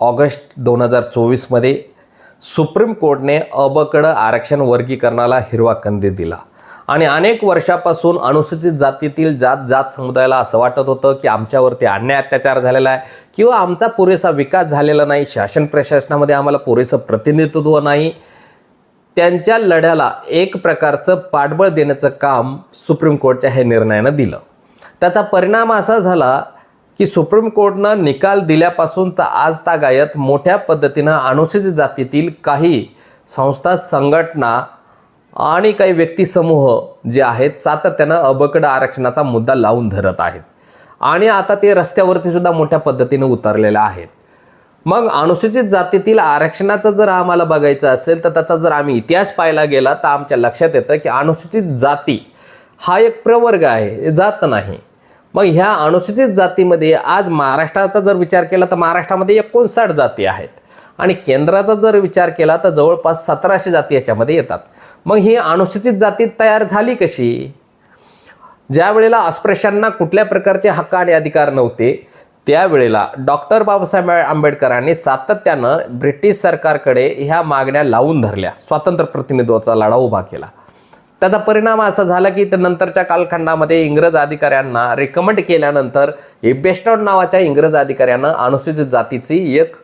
August दोन हजार चोवीसमध्ये सुप्रीम कोर्टने अबकडं आरक्षण वर्गीकरणाला हिरवा कंदी दिला. आणि अनेक वर्षापासून अनुसूचित जातीतील जात जात समुदायाला असं वाटत होतं की आमच्यावरती अन्याय अत्याचार झालेला आहे किंवा आमचा पुरेसा विकास झालेला नाही शासन प्रशासनामध्ये आम्हाला पुरेसं प्रतिनिधित्व नाही. त्यांच्या लढ्याला एक प्रकारचं पाठबळ देण्याचं काम सुप्रीम कोर्टच्या हे निर्णयानं दिलं. त्याचा परिणाम असा झाला की सुप्रीम कोर्टनं निकाल दिल्यापासून तर आज तागायत मोठ्या पद्धतीनं अनुसूचित जातीतील काही संस्था संघटना आणि काही व्यक्तिसमूह जे आहेत सातत्यानं अबकड आरक्षणाचा मुद्दा लावून धरत आहेत. आणि आता ते रस्त्यावरती सुद्धा मोठ्या पद्धतीनं उतरलेले आहेत. मग अनुसूचित जातीतील आरक्षणाचं जर आम्हाला बघायचं असेल तर त्याचा जर आम्ही इतिहास पाहायला गेला तर आमच्या लक्षात येतं की अनुसूचित जाती हा एक प्रवर्ग आहे जात नाही. मग ह्या अनुसूचित जातीमध्ये आज महाराष्ट्राचा जर विचार केला तर महाराष्ट्रामध्ये एकोणसाठ जाती आहेत. आणि केंद्राचा जर विचार केला तर जवळपास सतराशे जाती याच्यामध्ये येतात. मग ही अनुसूचित जाती तयार झाली कशी? ज्या वेळेला अस्पृश्यांना कुठल्या प्रकारचे हक्क आणि अधिकार नव्हते त्यावेळेला डॉक्टर बाबासाहेब आंबेडकरांनी सातत्यानं ब्रिटिश सरकारकडे ह्या मागण्या लावून धरल्या. स्वातंत्र्य प्रतिनिधित्वाचा लढा उभा केला. त्याचा परिणाम असा झाला की तर नंतरच्या कालखंडामध्ये इंग्रज अधिकाऱ्यांना रिकमेंड केल्यानंतर बेस्टॉन नावाच्या इंग्रज अधिकाऱ्यानं अनुसूचित जातीची एक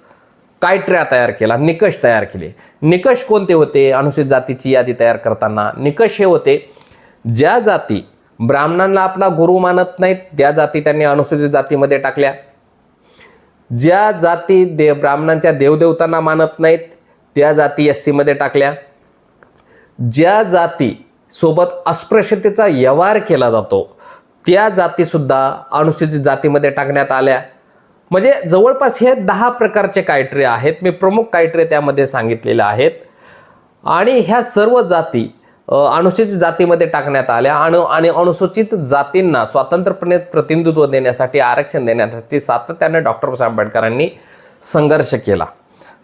कायट्र्या तयार केला निकष तयार केले. निकष कोणते होते? अनुसूचित जातीची यादी तयार करताना निकष हे होते. ज्या जाती ब्राह्मणांना आपला गुरु मानत नाहीत त्या जाती त्यांनी अनुसूचित जातीमध्ये टाकल्या. ज्या जाती दे ब्राह्मणांच्या देवदेवतांना मानत नाहीत त्या जाती एस सीमध्ये टाकल्या. ज्या जाती सोबत अस्पृश्यतेचा व्यवहार केला जातो. त्या जातीसुद्धा अनुसूचित जातीमध्ये टाकण्यात आल्या. म्हणजे जवळपास हे दहा प्रकारचे कायट्रे आहेत. मी प्रमुख कायट्रे त्यामध्ये सांगितलेले आहेत. आणि ह्या सर्व जाती अनुसूचित जातीमध्ये टाकण्यात आल्या. आणि आणि अनुसूचित जातींना स्वातंत्र्यपणे प्रतिनिधित्व देण्यासाठी आरक्षण देण्यासाठी सातत्याने डॉक्टर बाबासाहेब आंबेडकरांनी संघर्ष केला.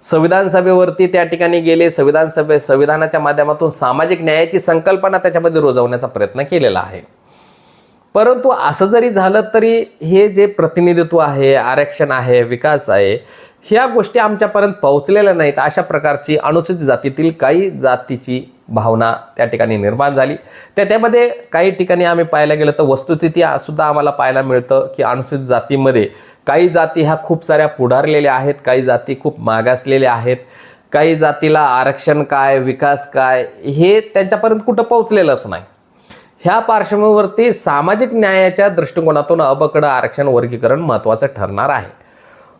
संविधान सभेवरती त्या ठिकाणी गेले संविधान सभे संविधानाच्या माध्यमातून सामाजिक न्यायाची संकल्पना त्याच्यामध्ये रुजवण्याचा प्रयत्न केलेला आहे. परंतु असं जरी झालं तरी हे जे प्रतिनिधित्व आहे आरक्षण आहे विकास आहे ह्या गोष्टी आमच्यापर्यंत पोहोचलेल्या नाहीत. अशा प्रकारची अनुसूचित जातीतील काही जातीची भावना त्या ठिकाणी निर्माण झाली. त्या त्यामध्ये काही ठिकाणी आम्ही पाहायला गेलं तर वस्तुस्थिती सुद्धा आम्हाला पाहायला मिळतं की अनुसूचित जातीमध्ये काही जाती ह्या खूप साऱ्या पुढारलेल्या आहेत काही जाती खूप मागासलेल्या आहेत काही जातीला आरक्षण काय विकास काय हे त्यांच्यापर्यंत कुठं पोहोचलेलंच नाही. ह्या पार्श्वभूमीवरती सामाजिक न्यायाच्या दृष्टिकोनातून अबकडं आरक्षण वर्गीकरण महत्त्वाचं ठरणार आहे.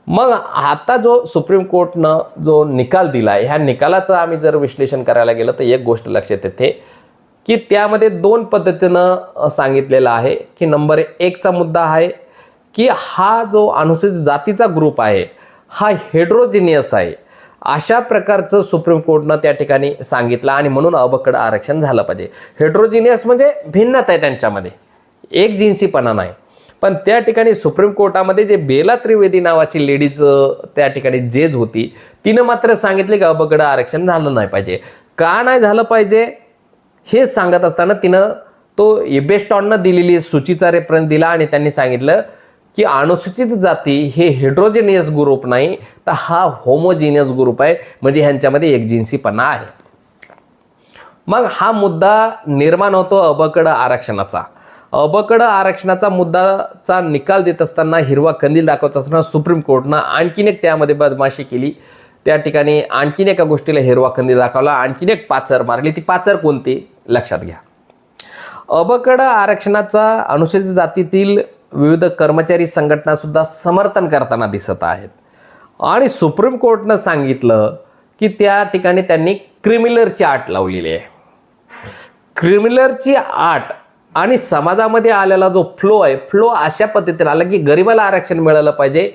मग आता जो सुप्रीम कोर्टनं जो निकाल दिला आहे ह्या निकालाचं आम्ही जर विश्लेषण करायला गेलं तर एक गोष्ट लक्षात येते की त्यामध्ये दोन पद्धतीनं सांगितलेलं आहे की नंबर एकचा मुद्दा आहे की हा जो अनुसूचित जातीचा ग्रुप आहे हा हेड्रोजिनियस आहे. अशा प्रकारचं सुप्रीम कोर्टनं त्या ठिकाणी सांगितलं आणि म्हणून अबकडं आरक्षण झालं पाहिजे. हेड्रोजिनियस म्हणजे भिन्नता आहे त्यांच्यामध्ये. एक जिन्सीपणा नाही. पण त्या ठिकाणी सुप्रीम कोर्टामध्ये जे बेला त्रिवेदी नावाची लेडीज त्या ठिकाणी जेज होती तिनं मात्र सांगितले की अबकडं आरक्षण झालं नाही पाहिजे. का नाही झालं पाहिजे? हे सांगत असताना तिनं तो एबेस्टॉननं दिलेली सूचीचा रेफरन्स दिला आणि त्यांनी सांगितलं की अनुसूचित जाती हे हेड्रोजेनियस ग्रुप नाही तर हा होमोजिनियस ग्रुप आहे म्हणजे ह्यांच्यामध्ये एकजिन्सीपणा आहे. मग हा मुद्दा निर्माण होतो अबकडं आरक्षणाचा. अबकडं आरक्षणाचा मुद्दाचा निकाल देत असताना हिरवा कंदील दाखवत असताना सुप्रीम कोर्टनं आणखीन एक त्यामध्ये बदमाशी केली. त्या ठिकाणी आणखीन एका गोष्टीला हिरवा कंदील दाखवला आणखीन एक पाचर मारली. ती पाचर कोणती? लक्षात घ्या. अबकडं आरक्षणाचा अनुसूचित जातीतील विविध कर्मचारी संघटना सुद्धा समर्थन करताना दिसत आहेत. आणि सुप्रीम कोर्टनं सांगितलं की त्या ठिकाणी त्यांनी क्रिमिलरची आट लावलेली आहे. क्रिमिलरची आट आणि समाजामध्ये आलेला जो फ्लो आहे फ्लो अशा पद्धतीने आला की गरिबाला आरक्षण मिळालं पाहिजे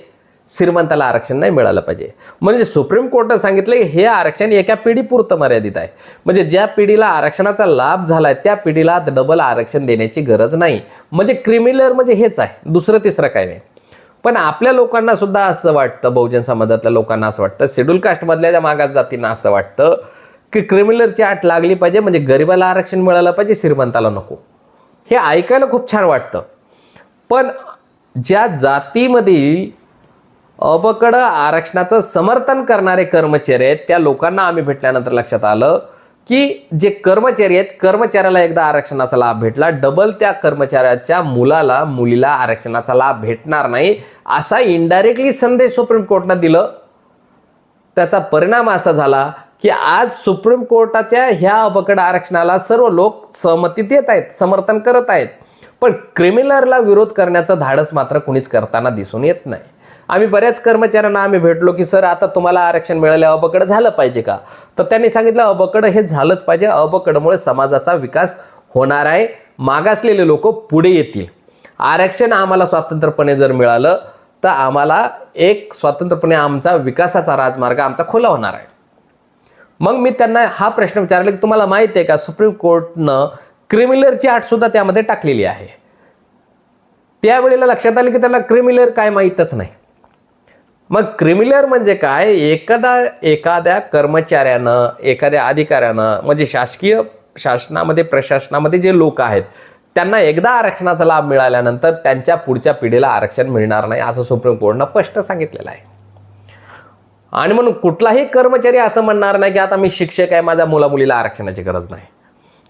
श्रीमंताला आरक्षण नाही मिळालं पाहिजे. म्हणजे सुप्रीम कोर्टानं सांगितलं की हे आरक्षण एका पिढीपुरतं मर्यादित आहे. म्हणजे ज्या पिढीला आरक्षणाचा लाभ झाला आहे त्या पिढीला डबल आरक्षण देण्याची गरज नाही. म्हणजे क्रिमिनल म्हणजे हेच आहे दुसरं तिसरं काय नाही. पण आपल्या लोकांना सुद्धा असं वाटतं बहुजन समाजातल्या लोकांना असं वाटतं शेड्यूल कास्टमधल्या ज्या मागास जातींना असं वाटतं की क्रिमिनलची आट लागली पाहिजे म्हणजे गरिबाला आरक्षण मिळालं पाहिजे श्रीमंताला नको. हे ऐकायला खूप छान वाटतं. पण ज्या जातीमधील अबकड आरक्षणाचं समर्थन करणारे कर्मचारी आहेत. त्या लोकांना आम्ही भेटल्यानंतर लक्षात आलं की जे कर्मचारी आहेत कर्मचाऱ्याला एकदा आरक्षणाचा लाभ भेटला. डबल त्या कर्मचाऱ्याच्या मुलाला मुलीला आरक्षणाचा लाभ भेटणार नाही असा इनडायरेक्टली संदेश सुप्रीम कोर्टनं दिलं. त्याचा परिणाम असा झाला की आज सुप्रीम कोर्टाच्या ह्या अबकड आरक्षणाला सर्व लोक सहमती देत आहेत समर्थन करत आहेत. पण क्रिमिनलला विरोध करण्याचं धाडस मात्र कुणीच करताना दिसून येत नाही. आम्ही बऱ्याच कर्मचाऱ्यांना आम्ही भेटलो की सर आता तुम्हाला आरक्षण मिळालं अबकड झालं पाहिजे का? तर त्यांनी सांगितलं अबकड हे झालंच पाहिजे. अबकडमुळे समाजाचा विकास होणार आहे. मागासलेले लोक पुढे येतील. आरक्षण आम्हाला स्वतंत्रपणे जर मिळालं तर आम्हाला एक स्वतंत्रपणे आमचा विकासाचा राजमार्ग आमचा खुला होणार आहे. मग मी त्यांना हा प्रश्न विचारला की तुम्हाला माहिती आहे का सुप्रीम कोर्टनं क्रिमिलरची आठ त्यामध्ये टाकलेली आहे. त्यावेळेला लक्षात आलं की त्याला क्रिमिलर काय माहीतच नाही. मग क्रिमिलर म्हणजे काय? एखादा एखाद्या कर्मचाऱ्यानं एखाद्या अधिकाऱ्यानं म्हणजे शासकीय शासनामध्ये प्रशासनामध्ये जे लोक आहेत त्यांना एकदा आरक्षणाचा लाभ मिळाल्यानंतर त्यांच्या पुढच्या पिढीला आरक्षण मिळणार नाही असं सुप्रीम कोर्टनं स्पष्ट सांगितलेलं आहे. आणि म्हणून कुठलाही कर्मचारी असं म्हणणार नाही की आता मी शिक्षक आहे माझ्या मुलामुलीला आरक्षणाची गरज नाही.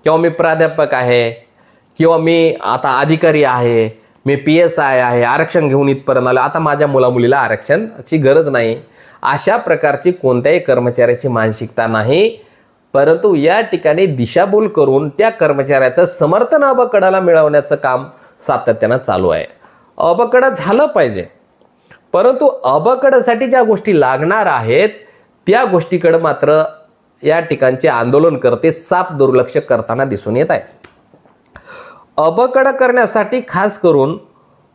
किंवा मी प्राध्यापक आहे किंवा मी आता अधिकारी आहे मी पी एस आय आहे आरक्षण घेऊन इथपर्यंत आलो. आता माझ्या मुलामुलीला आरक्षणाची गरज नाही. अशा प्रकारची कोणत्याही कर्मचाऱ्याची मानसिकता नाही. परंतु या ठिकाणी दिशाभूल करून त्या कर्मचाऱ्याचं समर्थन अबकडाला मिळवण्याचं काम सातत्यानं चालू आहे. अबकडं झालं पाहिजे. परंतु अबकडसाठी ज्या गोष्टी लागणार आहेत त्या गोष्टीकडं मात्र या ठिकाणचे आंदोलनकर्ते साफ दुर्लक्ष करताना दिसून येत आहेत. अबकड करण्यासाठी खास करून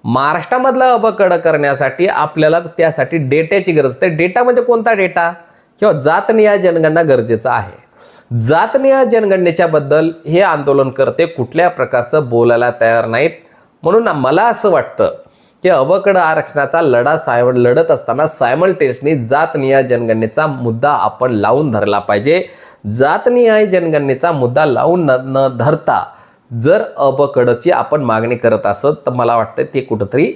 महाराष्ट्रामधलं अबकड करण्यासाठी आपल्याला त्यासाठी डेट्याची गरज असते. डेटा म्हणजे कोणता डेटा? किंवा जातनिहाय जनगणना गरजेचं आहे. जातनिहाय जनगणनेच्या बद्दल हे आंदोलनकर्ते कुठल्या प्रकारचं बोलायला तयार नाहीत. म्हणून मला असं वाटतं की अबकड आरक्षणाचा लढा साय लढत असताना सायमल्टेनियसली जातनिहाय जनगणनेचा मुद्दा आपण लावून धरला पाहिजे. जातनिहाय जनगणनेचा मुद्दा लावून न न धरता जर अबकडची आपण मागणी करत असत तर मला वाटतं ते कुठंतरी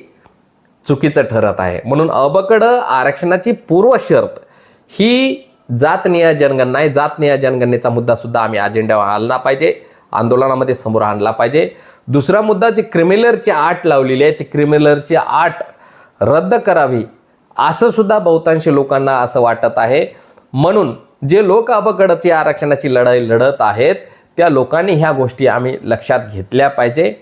चुकीचं ठरत आहे. म्हणून अबकड आरक्षणाची पूर्व शर्त ही जातनिहाय जनगणना आहे. जातनिहाय जनगणनेचा मुद्दा सुद्धा आम्ही अजेंड्यावर आणला पाहिजे. आंदोलनामध्ये समोर आणला पाहिजे. दुसरा मुद्दा जी क्रिमिलरची आट लावलेली आहे ती क्रिमिलरची आट रद्द करावी असं सुद्धा बहुतांशी लोकांना असं वाटत आहे. म्हणून जे लोक अबकडची आरक्षणाची लढाई लढत आहेत त्या लोकांनी ह्या गोष्टी आम्ही लक्षात घेतल्या पाहिजे.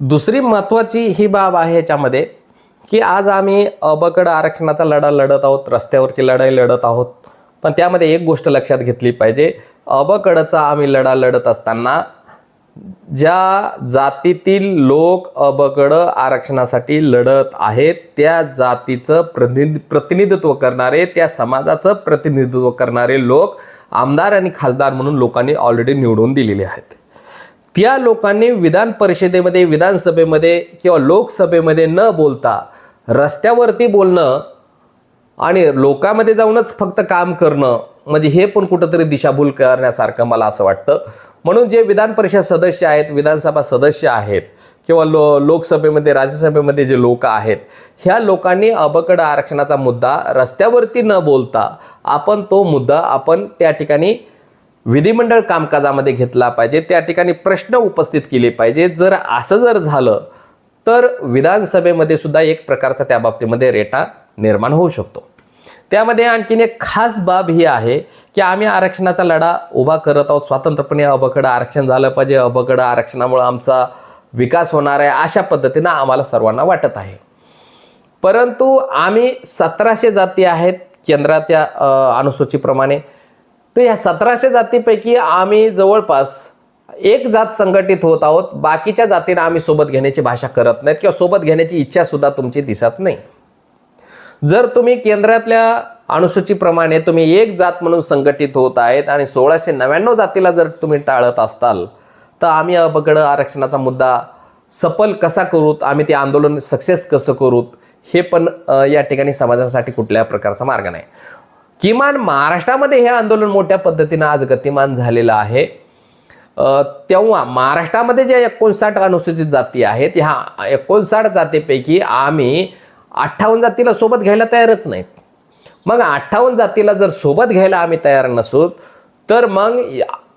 दुसरी महत्त्वाची ही बाब आहे याच्यामध्ये की आज आम्ही अबकड आरक्षणाचा लढा लढत आहोत रस्त्यावरची लढाई लढत आहोत. पण त्यामध्ये एक गोष्ट लक्षात घेतली पाहिजे. अबकडचा आम्ही लढा लढत असताना ज्या जातीतील लोक अबकड आरक्षणासाठी लढत आहेत त्या जातीचं प्रतिनिधि प्रतिनिधित्व करणारे त्या समाजाचं प्रतिनिधित्व करणारे लोक आमदार आणि खासदार म्हणून लोकांनी ऑलरेडी निवडून दिलेले आहेत. त्या लोकांनी विधान परिषदेमध्ये विधानसभेमध्ये किंवा लोकसभेमध्ये न बोलता रस्त्यावरती बोलणं आणि लोकांमध्ये जाऊनच फक्त काम करणं म्हणजे हे पण कुठंतरी दिशाभूल करण्यासारखं मला असं वाटतं. म्हणून जे विधान परिषद सदस्य आहेत विधानसभा सदस्य आहेत किंवा लो लोकसभेमध्ये राज्यसभेमध्ये जे लोक आहेत ह्या लोकांनी अबकड आरक्षणाचा मुद्दा रस्त्यावरती न बोलता आपण तो मुद्दा आपण त्या ठिकाणी विधिमंडळ कामकाजामध्ये घेतला पाहिजे. त्या ठिकाणी प्रश्न उपस्थित केले पाहिजे. जर असं जर झालं तर विधानसभेमध्ये सुद्धा एक प्रकारचा त्या बाबतीमध्ये रेटा निर्माण होऊ शकतो. त्यामध्ये आणखीन एक खास बाब ही आहे की आम्ही आरक्षणाचा लढा उभा करत आहोत. स्वतंत्रपणे अबकडं आरक्षण झालं पाहिजे. अबकडं आरक्षणामुळं आमचा विकास होणार आहे अशा पद्धतीनं आम्हाला सर्वांना वाटत आहे. परंतु आम्ही सतराशे जाती आहेत केंद्राच्या अनुसूचीप्रमाणे. तर या सतराशे जातीपैकी आम्ही जवळपास एक जात संघटित होत आहोत. बाकीच्या जातींना आम्ही सोबत घेण्याची भाषा करत नाहीत किंवा सोबत घेण्याची इच्छासुद्धा तुमची दिसत नाही. जर तुम्ही केंद्रातल्या अनुसूचीप्रमाणे तुम्ही एक जात म्हणून संघटित होत आहेत आणि सोळाशे नव्याण्णव जातीला जर तुम्ही टाळत असताल तर आम्ही अपगड आरक्षणाचा मुद्दा सफल कसा करूत आम्ही ते आंदोलन सक्सेस कसं करूत हे पण या ठिकाणी समाजासाठी कुठल्या प्रकारचा मार्ग नाही. किमान महाराष्ट्रामध्ये हे आंदोलन मोठ्या पद्धतीनं आज गतिमान झालेलं आहे. तेव्हा महाराष्ट्रामध्ये ज्या एकोणसाठ अनुसूचित जाती आहेत ह्या एकोणसाठ जातीपैकी आम्ही अठ्ठावन्न जातीला सोबत घ्यायला तयारच नाहीत. मग अठ्ठावन्न जातीला जर सोबत घ्यायला आम्ही तयार नसू तर मग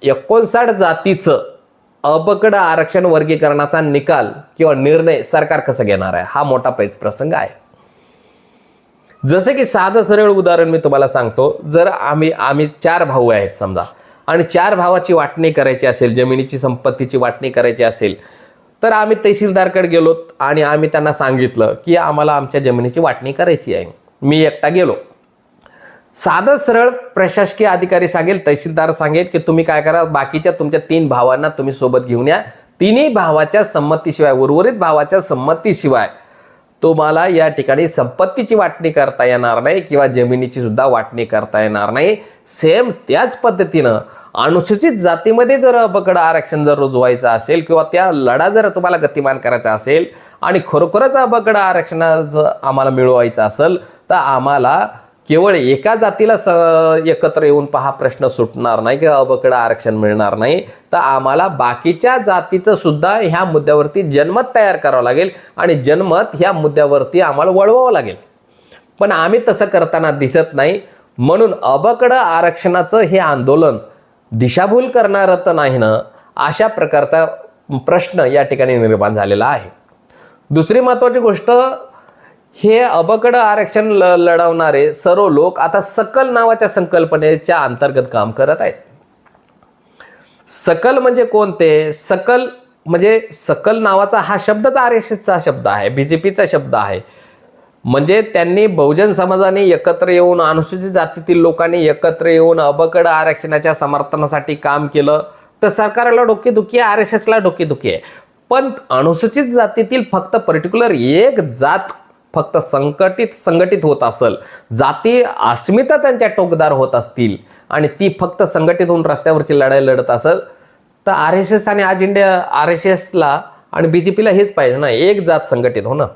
एकोणसाठ जातीचं अपकड आरक्षण वर्गीकरणाचा निकाल किंवा निर्णय सरकार कसं घेणार आहे? हा मोठा पैच प्रसंग आहे. जसे की साधं सरळ उदाहरण मी तुम्हाला सांगतो. जर आम्ही आम्ही चार भाऊ आहेत समजा आणि चार भावाची वाटणी करायची असेल जमिनीची संपत्तीची वाटणी करायची असेल तर आम्ही तहसीलदारकडे गेलो आणि आम्ही त्यांना सांगितलं की आम्हाला आमच्या जमिनीची वाटणी करायची आहे. मी एकटा गेलो. साधं सरळ प्रशासकीय अधिकारी सांगेल तहसीलदार सांगेल की तुम्ही काय करा बाकीच्या तुमच्या तीन भावांना तुम्ही सोबत घेऊन या. तिन्ही भावाच्या संमतीशिवाय उर्वरित भावाच्या संमतीशिवाय तुम्हाला या ठिकाणी संपत्तीची वाटणी करता येणार नाही किंवा जमिनीची सुद्धा वाटणी करता येणार नाही. सेम त्याच पद्धतीनं अनुसूचित जातीमध्ये जर पकड आरक्षण जर रुजवायचं असेल किंवा त्या लढा जर तुम्हाला गतिमान करायचा असेल आणि खरोखरच अपकड आरक्षणाचं आम्हाला मिळवायचं असेल तर आम्हाला केवळ एका जातीला स एकत्र येऊन पहा प्रश्न सुटणार नाही किंवा अबकड आरक्षण मिळणार नाही. तर आम्हाला बाकीच्या जातीचं सुद्धा ह्या मुद्द्यावरती जनमत तयार करावं लागेल आणि जनमत ह्या मुद्द्यावरती आम्हाला वळवावं लागेल. पण आम्ही तसं करताना दिसत नाही. म्हणून अबकड आरक्षणाचं हे आंदोलन दिशाभूल करणारं तर नाही ना अशा प्रकारचा प्रश्न या ठिकाणी निर्माण झालेला आहे. दुसरी महत्त्वाची गोष्ट हे अबकड आरक्षण ल लढवणारे सर्व लोक आता सकल नावाच्या संकल्पनेच्या अंतर्गत काम करत आहेत. सकल म्हणजे कोणते? सकल म्हणजे सकल नावाचा हा शब्दच आर एस एसचा शब्द आहे बी जे पीचा शब्द आहे. म्हणजे त्यांनी बहुजन समाजाने एकत्र येऊन अनुसूचित जातीतील लोकांनी एकत्र येऊन अबकड आरक्षणाच्या समर्थनासाठी काम केलं. तर सरकारला डोकेदुखी आहे आर एस एसला डोकेदुखी आहे. पण अनुसूचित जातीतील फक्त पर्टिक्युलर एक जात फक्त संकटित संघटित होत असेल. जाती अस्मिता त्यांच्या टोकदार होत असतील आणि ती फक्त संघटित होऊन रस्त्यावरची लढाई लढत असेल तर आर एस एस आणि आज इंडिया आर एस एसला आणि बी जे पीला हेच पाहिजे ना. एक जात संघटित होणं.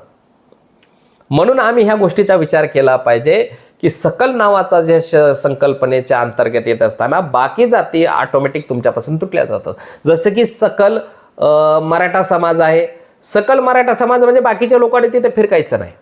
म्हणून आम्ही ह्या गोष्टीचा विचार केला पाहिजे की सकल नावाचा जे श संकल्पनेच्या अंतर्गत येत असताना बाकी जाती ऑटोमॅटिक तुमच्यापासून तुटल्या जातात. जसं की सकल मराठा समाज आहे. सकल मराठा समाज म्हणजे बाकीच्या लोकांनी तिथे फिरकायचं नाही.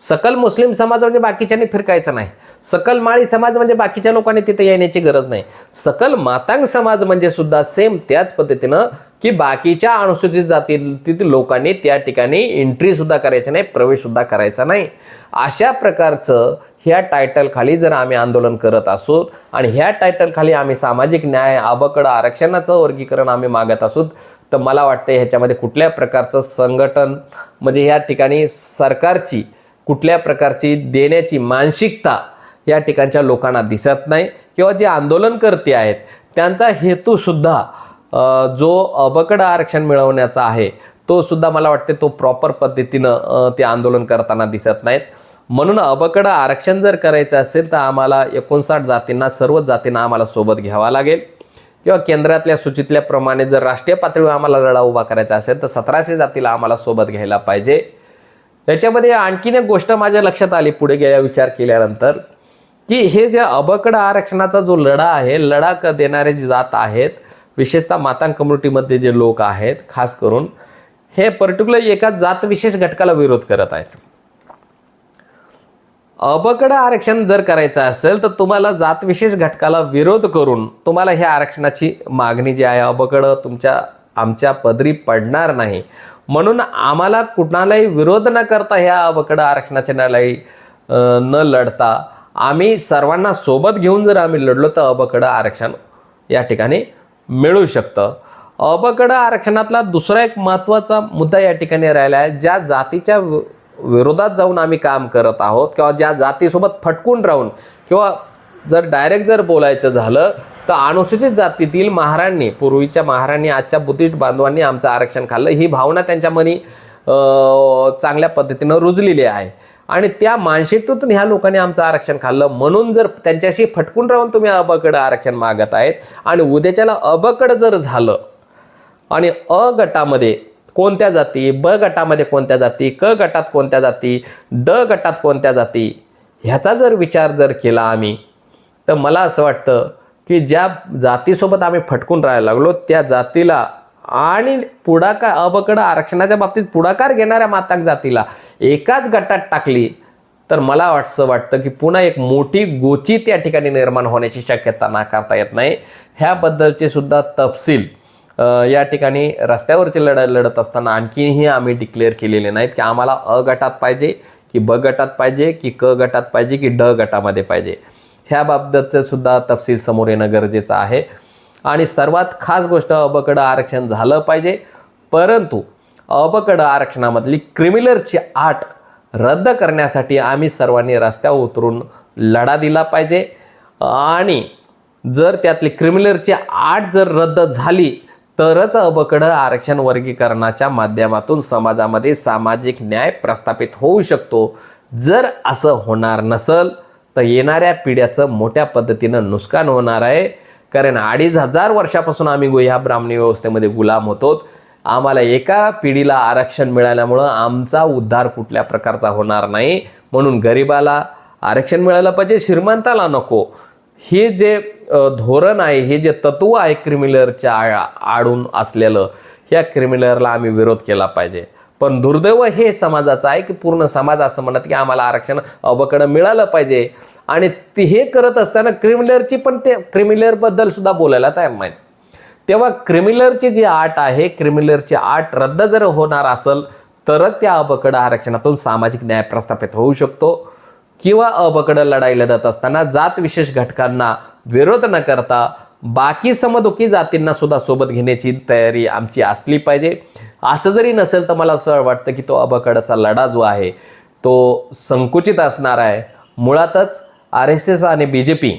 सकल मुस्लिम समाज म्हणजे बाकीच्यांनी फिरकायचं नाही. सकल माळी समाज म्हणजे बाकीच्या लोकांनी तिथे येण्याची गरज नाही. सकल मातांग समाज म्हणजे सुद्धा सेम त्याच पद्धतीनं की बाकीच्या अनुसूचित जातीतील लोकांनी त्या ठिकाणी एंट्री सुद्धा करायची नाही प्रवेश सुद्धा करायचा नाही. अशा प्रकारचं ह्या टायटलखाली जर आम्ही आंदोलन करत असू आणि ह्या टायटलखाली आम्ही सामाजिक न्याय अबकड आरक्षणाचं वर्गीकरण आम्ही मागत असू तर मला वाटतं ह्याच्यामध्ये कुठल्या प्रकारचं संघटन म्हणजे ह्या ठिकाणी सरकारची कुठल्या प्रकारची देण्याची मानसिकता या ठिकाणच्या लोकांना दिसत नाही किंवा जे आंदोलनकर्ते आहेत त्यांचा हेतूसुद्धा जो अबकड आरक्षण मिळवण्याचा आहे तो सुद्धा मला वाटते तो प्रॉपर पद्धतीनं ते आंदोलन करताना दिसत नाहीत. म्हणून अबकड आरक्षण जर करायचं असेल तर आम्हाला एकोणसाठ जातींना सर्व जातींना आम्हाला सोबत घ्यावा लागेल. किंवा केंद्रातल्या सूचितल्याप्रमाणे जर राष्ट्रीय पातळीवर आम्हाला लढा उभा करायचा असेल तर सतराशे जातीला आम्हाला सोबत घ्यायला पाहिजे. याच्यामध्ये आणखीन एक गोष्ट माझ्या लक्षात आली पुढे गेल्या विचार केल्यानंतर की हे जे अबकड आरक्षणाचा जो लढा आहे लढा क देणारे जे जात आहेत विशेषतः मातांग कम्युनिटीमध्ये जे लोक आहेत खास करून हे पर्टिक्युलर एका जात विशेष घटकाला विरोध करत आहेत. अबकड आरक्षण जर करायचं असेल तर तुम्हाला जातविशेष घटकाला विरोध करून तुम्हाला ह्या आरक्षणाची मागणी जी आहे अबकड तुमच्या आमच्या पदरी पडणार नाही. म्हणून आम्हाला कुणालाही विरोध न करता ह्या अबकड आरक्षणाच्या लढाई न लढता आम्ही सर्वांना सोबत घेऊन जर आम्ही लढलो तर अबकड आरक्षण या ठिकाणी मिळू शकतं. अपकड आरक्षणातला दुसरा एक महत्त्वाचा मुद्दा या ठिकाणी राहिला आहे ज्या जातीच्या वि- विरोधात जाऊन आम्ही काम करत आहोत किंवा ज्या जातीसोबत फटकून राहून किंवा जर डायरेक्ट जर बोलायचं झालं तर अनुसूचित जातीतील महारांनी पूर्वीच्या महारांनी आजच्या बुद्धिस्ट बांधवांनी आमचं आरक्षण खाल्लं. ही भावना त्यांच्या मनी चांगल्या पद्धतीनं रुजलेली आहे. आणि त्या मानसिकतेतून ह्या लोकांनी आमचं आरक्षण खाल्लं. म्हणून जर त्यांच्याशी फटकून राहून तुम्ही अबकड आरक्षण मागत आहेत आणि उद्याच्याला अबकड जर झालं आणि अ गटामध्ये कोणत्या जाती ब गटामध्ये कोणत्या जाती क गटात कोणत्या जाती ड गटात कोणत्या जाती ह्याचा जर विचार जर केला आम्ही तर मला असं वाटतं की ज्या जातीसोबत आम्ही फटकून राहायला लागलो त्या जातीला आणि पुढाकार अबकड आरक्षणाच्या बाबतीत पुढाकार घेणाऱ्या माताक जातीला एकाच गटात टाकली तर मला असं वाटतं की पुन्हा एक मोठी गोची त्या ठिकाणी निर्माण होण्याची शक्यता नाकारता येत नाही. ह्याबद्दलचे सुद्धा तपशील या ठिकाणी रस्त्यावरची लढाई लढत असताना आणखीनही आम्ही डिक्लेअर केलेले नाहीत की आम्हाला अ गटात पाहिजे की ब गटात पाहिजे की क गटात पाहिजे की ड गटामध्ये पाहिजे. ह्याबाबतचं सुद्धा तपशील समोर येणं गरजेचं आहे. आणि सर्वात खास गोष्ट अबकडं आरक्षण झालं पाहिजे परंतु अपकड आरक्षणामधली क्रिमिलरची आट रद्द करण्यासाठी आम्ही सर्वांनी रस्त्यावर उतरून लढा दिला पाहिजे. आणि जर त्यातली क्रिमिनलची आठ जर रद्द झाली तरच अबकडं आरक्षण वर्गीकरणाच्या माध्यमातून समाजामध्ये सामाजिक न्याय प्रस्थापित होऊ शकतो. जर असं होणार नसल तर येणाऱ्या पिढ्याचं मोठ्या पद्धतीनं नुकसान होणार आहे. कारण अडीच हजार वर्षापासून आम्ही गो- ह्या ब्राह्मणी व्यवस्थेमध्ये गुलाम होतो. आम्हाला एका पिढीला आरक्षण मिळाल्यामुळं आमचा उद्धार कुठल्या प्रकारचा होणार नाही. म्हणून गरिबाला आरक्षण मिळालं पाहिजे श्रीमंताला नको. हे जे धोरण आहे हे जे तत्व आहे क्रिमिनलच्या आ- आडून असलेलं ह्या क्रिमिनलला आम्ही विरोध केला पाहिजे. पण दुर्दैव हे समाजाचं आहे की पूर्ण समाज असं म्हणत की आम्हाला आरक्षण अबकडं मिळालं पाहिजे. आणि ते हे करत असताना क्रिमिनलची पण ते क्रिमिनलबद्दल सुद्धा बोलायला तयार नाही तेव्हा क्रिमिलरची जी आट आहे क्रिमिलरची आट रद्द जर होणार असेल तरच त्या अबकड आरक्षणातून सामाजिक न्याय प्रस्थापित होऊ शकतो. किंवा अबकड लढाई लढत असताना जात विशेष घटकांना विरोध न करता बाकी समदुखी जातींना सुद्धा सोबत घेण्याची तयारी आमची असली पाहिजे. असं जरी नसेल तर मला असं वाटतं की तो अबकडचा लढा जो आहे तो संकुचित असणार आहे. मुळातच आर एस एस आणि बी जे पी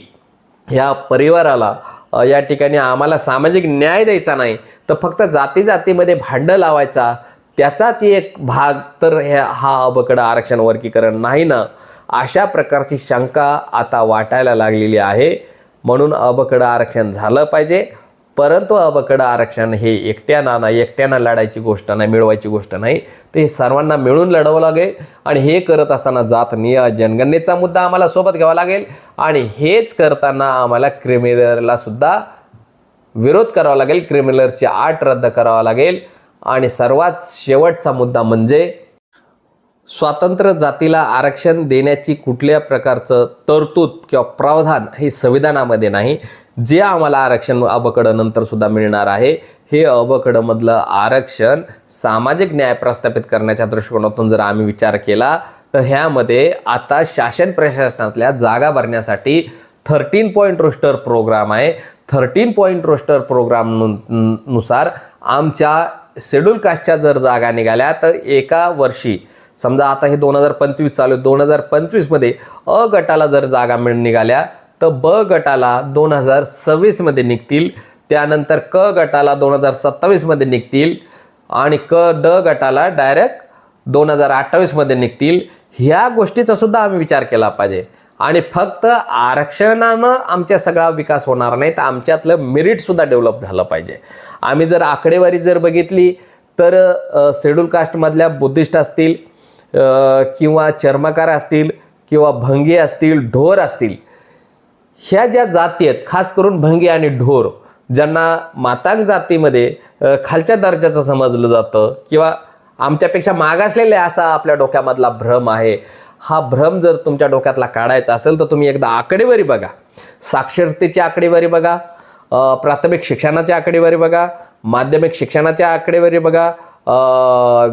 ह्या परिवाराला या ठिकाणी आम्हाला सामाजिक न्याय द्यायचा नाही तर फक्त जाती जातीमध्ये भांडं लावायचा त्याचाच एक भाग तर ह्या हा अबकडं आरक्षण वर्गीकरण नाही ना? अशा प्रकारची शंका आता वाटायला लागलेली आहे. म्हणून अबकडं आरक्षण झालं पाहिजे. परंतु अबकडं आरक्षण हे एकट्यानं नाही एकट्यानं लढायची गोष्ट नाही मिळवायची गोष्ट नाही. ते हे सर्वांना मिळून लढवं लागेल. आणि हे करत असताना जात निय जनगणनेचा मुद्दा आम्हाला सोबत घ्यावा लागेल. आणि हेच करताना आम्हाला क्रिमिनलला सुद्धा विरोध करावा लागेल. क्रिमिनलची आट रद्द करावा लागेल. आणि सर्वात शेवटचा मुद्दा म्हणजे स्वातंत्र्य जातीला आरक्षण देण्याची कुठल्या प्रकारचं तरतूद किंवा प्रावधान हे संविधानामध्ये नाही. जे आम्हाला आरक्षण अबकडं नंतर सुद्धा मिळणार आहे हे अबकडमधलं आरक्षण सामाजिक न्याय प्रस्थापित करण्याच्या दृष्टिकोनातून जर आम्ही विचार केला तर ह्यामध्ये आता शासन प्रशासनातल्या जागा भरण्यासाठी थर्टीन पॉईंट रोस्टर प्रोग्राम आहे. थर्टीन पॉईंट रोस्टर प्रोग्राम नु- नुसार आमच्या शेड्यूल कास्टच्या जर जागा निघाल्या तर एका वर्षी समजा आता हे दोन हजार पंचवीस चालू आहे दोन हजार पंचवीसमध्ये अ गटाला जर जागा मिळ निघाल्या तर ब गटाला दोन हजार सव्वीसमध्ये निघतील. त्यानंतर क गटाला दोन हजार सत्तावीसमध्ये निघतील आणि क ड गटाला डायरेक्ट दोन हजार अठ्ठावीसमध्ये निघतील. ह्या गोष्टीचा सुद्धा आम्ही विचार केला पाहिजे. आणि फक्त आरक्षणानं आमच्या सगळा विकास होणार नाही तर आमच्यातलं मेरिटसुद्धा डेव्हलप झालं पाहिजे. आम्ही जर आकडेवारी जर बघितली तर शेड्यूल कास्टमधल्या बुद्धिस्ट असतील किंवा चर्मकार असतील किंवा भंगी असतील ढोर असतील ह्या ज्या जाती आहेत खास करून भंगी आणि ढोर ज्यांना मातांग जातीमध्ये खालच्या दर्जाचं समजलं जातं किंवा आमच्यापेक्षा मागासलेले असा आपल्या डोक्यामधला भ्रम आहे. हा भ्रम जर तुमच्या डोक्यातला काढायचा असेल तर तुम्ही एकदा आकडेवारी बघा. साक्षरतेची आकडेवारी बघा प्राथमिक शिक्षणाची आकडेवारी बघा माध्यमिक शिक्षणाच्या आकडेवारी बघा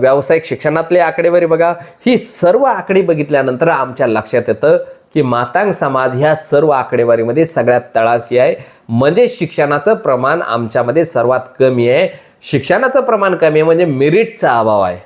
व्यावसायिक शिक्षणातली आकडेवारी बघा. ही सर्व आकडे बघितल्यानंतर आमच्या लक्षात येतं की मातांग समाज ह्या सर्व आकडेवारीमध्ये सगळ्यात तळाशी आहे. म्हणजे शिक्षणाचं प्रमाण आमच्यामध्ये सर्वात कमी आहे. शिक्षणाचं प्रमाण कमी आहे म्हणजे मेरिटचा अभाव आहे.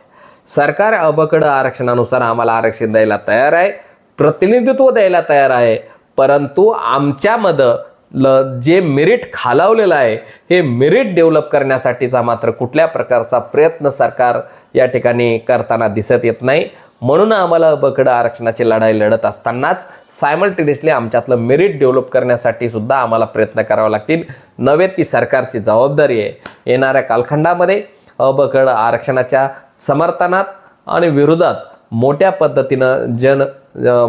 सरकार अबकडं आरक्षणानुसार आम्हाला आरक्षण द्यायला तयार आहे प्रतिनिधित्व द्यायला तयार आहे परंतु आमच्यामधलं ल जे मेरिट खालावलेलं आहे हे मेरिट डेव्हलप करण्यासाठीचा मात्र कुठल्या प्रकारचा प्रयत्न सरकार या ठिकाणी करताना दिसत येत नाही. म्हणून आम्हाला अबकडं आरक्षणाची लढाई लढत असतानाच सायमल्टेनियसली आमच्यातलं मेरिट डेव्हलप करण्यासाठी सुद्धा आम्हाला प्रयत्न करावे लागतील. नव्हे ती सरकारची जबाबदारी आहे. येणाऱ्या कालखंडामध्ये अबकड आरक्षणाच्या समर्थनात आणि विरोधात मोठ्या पद्धतीनं जन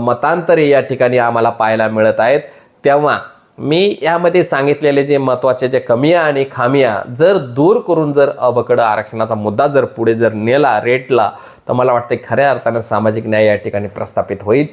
मतांतरे या ठिकाणी आम्हाला पाहायला मिळत आहेत. तेव्हा मी यामध्ये सांगितलेले जे महत्त्वाचे जे कमिया आणि खामिया जर दूर करून जर अबकड आरक्षणाचा मुद्दा जर पुढे जर नेला रेटला तर मला वाटते खऱ्या अर्थानं सामाजिक न्याय या ठिकाणी प्रस्थापित होईल.